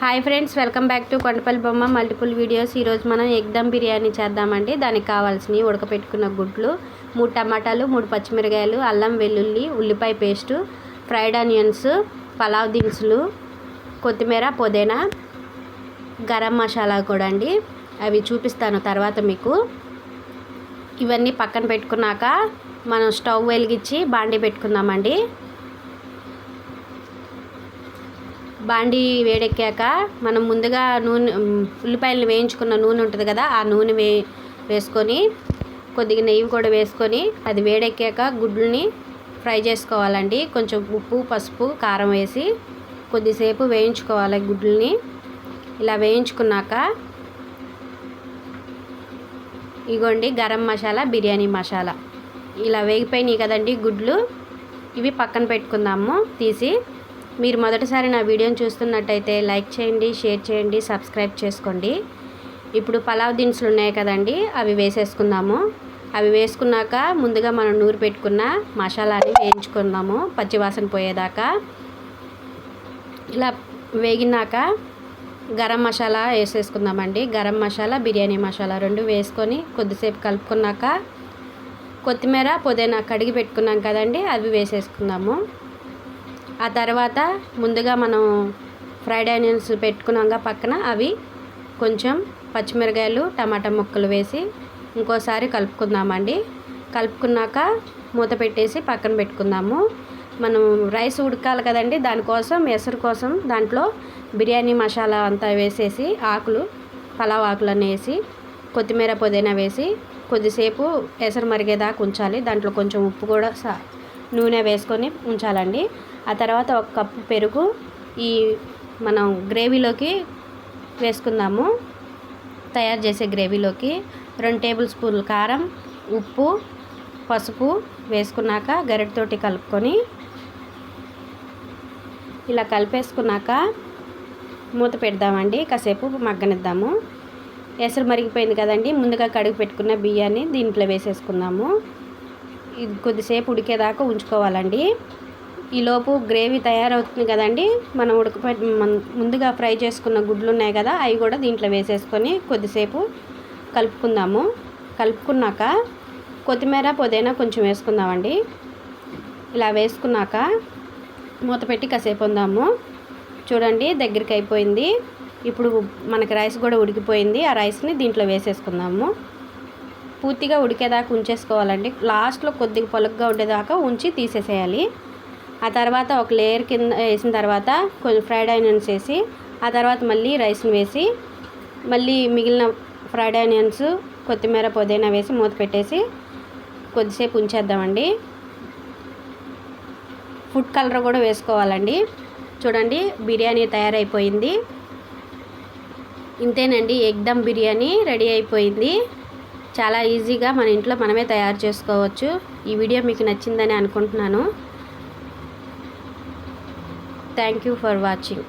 Hi friends welcome back to Kondapalli బొమ్మ. Multiple videos. ఈరోజు మనం ఎగ్ దమ్ బిర్యానీ చేద్దామండి. దానికి కావాల్సినవి ఉడకపెట్టుకున్న గుడ్లు మూడు టమాటాలు మూడు పచ్చిమిరకాయలు అల్లం వెల్లుల్లి ఉల్లిపాయ పేస్టు ఫ్రైడ్ ఆనియన్స్ పలావ్ దినుసులు కొత్తిమీర పుదీనా గరం మసాలా కూడా అండి. అవి చూపిస్తాను తర్వాత మీకు. ఇవన్నీ పక్కన పెట్టుకున్నాక మనం స్టవ్ వెలిగించి బాండి పెట్టుకుందామండి. బాండి వేడెక్కాక మనం ముందుగా నూనె ఉల్లిపాయలు వేయించుకున్న నూనె ఉంటుంది కదా ఆ నూనె వే వేసుకొని కొద్దిగా నెయ్యి కూడా వేసుకొని అది వేడెక్కాక గుడ్లని ఫ్రై చేసుకోవాలండి. కొంచెం ఉప్పు పసుపు కారం వేసి కొద్దిసేపు వేయించుకోవాలి గుడ్లని. ఇలా వేయించుకున్నాక ఇగోండి గరం మసాలా బిర్యానీ మసాలా. ఇలా వేగిపోయినాయి కదండి గుడ్లు. ఇవి పక్కన పెట్టుకుందాము తీసి మీరు మొదటిసారి నా వీడియోని చూస్తున్నట్టయితే లైక్ చేయండి షేర్ చేయండి సబ్స్క్రైబ్ చేసుకోండి. ఇప్పుడు పలావ్ దినుసులు ఉన్నాయి కదండి అవి వేసేసుకుందాము. అవి వేసుకున్నాక ముందుగా మనం నూరు పెట్టుకున్న మసాలాని వేయించుకుందాము పచ్చివాసన పోయేదాకా. ఇలా వేగినాక గరం మసాలా వేసేసుకుందామండి. గరం మసాలా బిర్యానీ మసాలా రెండు వేసుకొని కొద్దిసేపు కలుపుకున్నాక కొత్తిమీర పుదీనా కడిగి పెట్టుకున్నాం కదండి అవి వేసేసుకుందాము. ఆ తర్వాత ముందుగా మనం ఫ్రైడ్ ఆనియన్స్ పెట్టుకున్నాక పక్కన అవి కొంచెం పచ్చిమిరకాయలు టమాటా ముక్కలు వేసి ఇంకోసారి కలుపుకుందామండి. కలుపుకున్నాక మూత పెట్టేసి పక్కన పెట్టుకుందాము. మనం రైస్ ఉడకాలి కదండి దానికోసం ఎసరు కోసం దాంట్లో బిర్యానీ మసాలా అంతా వేసేసి ఆకులు పలావ్ ఆకులన్నీ వేసి కొత్తిమీర పుదీనా వేసి కొద్దిసేపు ఎసరు మరిగేదాకా ఉంచాలి. దాంట్లో కొంచెం ఉప్పు కూడా సా నూనె వేసుకొని ఉంచాలండి. ఆ తర్వాత ఒక కప్పు పెరుగు ఈ మనం గ్రేవీలోకి వేసుకుందాము. తయారు చేసే గ్రేవీలోకి రెండు టేబుల్ స్పూన్లు కారం ఉప్పు పసుపు వేసుకున్నాక గరిటతోటి కలుపుకొని ఇలా కలిపేసుకున్నాక మూత పెడదామండి. కాసేపు మగ్గనిద్దాము. ఎసరు మరిగిపోయింది కదండి. ముందుగా కడిగి పెట్టుకున్న బియ్యాన్ని దీంట్లో వేసేసుకుందాము. ఇది కొద్దిసేపు ఉడికేదాకా ఉంచుకోవాలండి. ఈలోపు గ్రేవీ తయారవుతుంది కదండి. మనం ఉడకపెట్టి ముందుగా ఫ్రై చేసుకున్న గుడ్లు ఉన్నాయి కదా అవి కూడా దీంట్లో వేసేసుకొని కొద్దిసేపు కలుపుకుందాము. కలుపుకున్నాక కొత్తిమీర పుదీనా కొంచెం వేసుకుందామండి. ఇలా వేసుకున్నాక మూత పెట్టి కాసేపు ఉందాము. చూడండి దగ్గరికి అయిపోయింది. ఇప్పుడు మనకి రైస్ కూడా ఉడికిపోయింది. ఆ రైస్ని దీంట్లో వేసేసుకుందాము. పూర్తిగా ఉడికేదాకా ఉంచేసుకోవాలండి. లాస్ట్లో కొద్దిగా పొలగ్గా ఉండేదాకా ఉంచి తీసేసేయాలి. ఆ తర్వాత ఒక లేయర్ కింద వేసిన తర్వాత కొంచెం ఫ్రైడ్ ఆనియన్స్ వేసి ఆ తర్వాత మళ్ళీ రైస్ని వేసి మళ్ళీ మిగిలిన ఫ్రైడ్ ఆనియన్స్ కొత్తిమీర పుదీనా వేసి మూత పెట్టేసి కొద్దిసేపు ఉంచేద్దామండి. ఫుడ్ కలర్ కూడా వేసుకోవాలండి. చూడండి బిర్యానీ తయారైపోయింది. ఇంతేనండి ఎగ్ దమ్ బిర్యానీ రెడీ అయిపోయింది. చాలా ఈజీగా మన ఇంట్లో మనమే తయారు చేసుకోవచ్చు. ఈ వీడియో మీకు నచ్చిందని అనుకుంటున్నాను. Thank you for watching